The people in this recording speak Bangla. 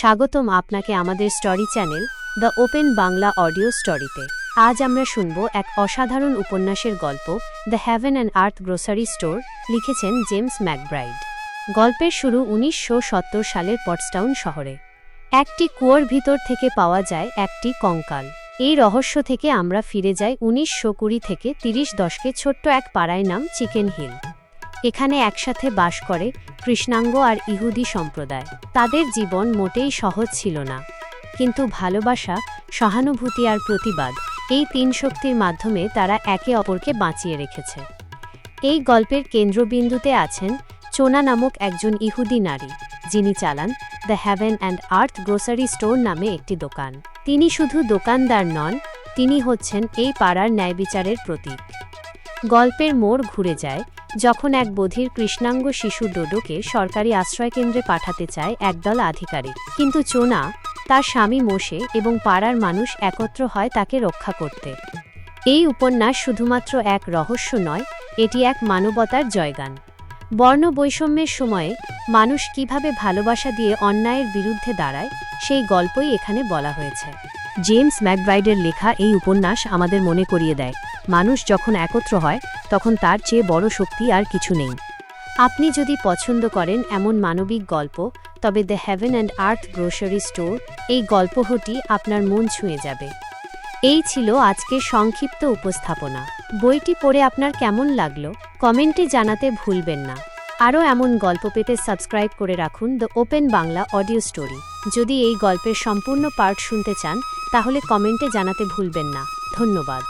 স্বাগতম আপনাকে আমাদের story channel the open Bangla audio স্টোরিতে। আজ আমরা শুনব এক অসাধারণ উপন্যাসের গল্প, the heaven and earth grocery store, লিখেছেন জেমস ম্যাকব্রাইড। গল্পের শুরু উনিশশো সত্তর সালের পটসটাউন শহরে। একটি কুয়োর ভিতর থেকে পাওয়া যায় একটি কঙ্কাল। এই রহস্য থেকে আমরা ফিরে যাই উনিশশো কুড়ি থেকে তিরিশ দশকে ছোট্ট এক পাড়ায় নাম চিকেন হিল। এখানে একসাথে বাস করে কৃষ্ণাঙ্গ আর ইহুদি সম্প্রদায়। তাদের জীবন মোটেই সহজ ছিল না। কিন্তু ভালোবাসা, সহানুভূতি আর প্রতিবাদ এই তিন শক্তির মাধ্যমে তারা একে অপরকে বাঁচিয়ে রেখেছে। এই গল্পের কেন্দ্রবিন্দুতে আছেন চোনা নামক একজন ইহুদি নারী, যিনি চালান the heaven and earth grocery store নামে একটি দোকান। তিনি শুধু দোকানদার নন, তিনি হচ্ছেন এই পাড়ার ন্যায়বিচারের প্রতীক। গল্পের মোড় ঘুরে যায় যখন এক বধির কৃষ্ণাঙ্গ শিশু ডোডোকে সরকারি আশ্রয়কেন্দ্রে পাঠাতে চায় একদল আধিকারিক। কিন্তু চোনা, তার স্বামী মোশে এবং পাড়ার মানুষ একত্র হয় তাকে রক্ষা করতে। এই উপন্যাস শুধুমাত্র এক রহস্য নয়, এটি এক মানবতার জয়গান। বর্ণ বৈষম্যের সময়ে মানুষ কীভাবে ভালোবাসা দিয়ে অন্যায়ের বিরুদ্ধে দাঁড়ায়, সেই গল্পই এখানে বলা হয়েছে। জেমস ম্যাকব্রাইডের লেখা এই উপন্যাস আমাদের মনে করিয়ে দেয়। মানুষ যখন একত্র হয়, তখন তার চেয়ে বড় শক্তি আর কিছু নেই। আপনি যদি পছন্দ করেন এমন মানবিক গল্প, তবে the heaven and earth grocery store এই গল্পটি আপনার মন ছুঁয়ে যাবে। এই ছিল আজকের সংক্ষিপ্ত উপস্থাপনা। বইটি পড়ে আপনার কেমন লাগল? কমেন্টে জানাতে ভুলবেন না। আরও এমন গল্প পেতে সাবস্ক্রাইব করে রাখুন the open Bangla audio story. যদি এই গল্পের সম্পূর্ণ পার্ট শুনতে চান, তাহলে কমেন্টে জানাতে ভুলবেন না। ধন্যবাদ।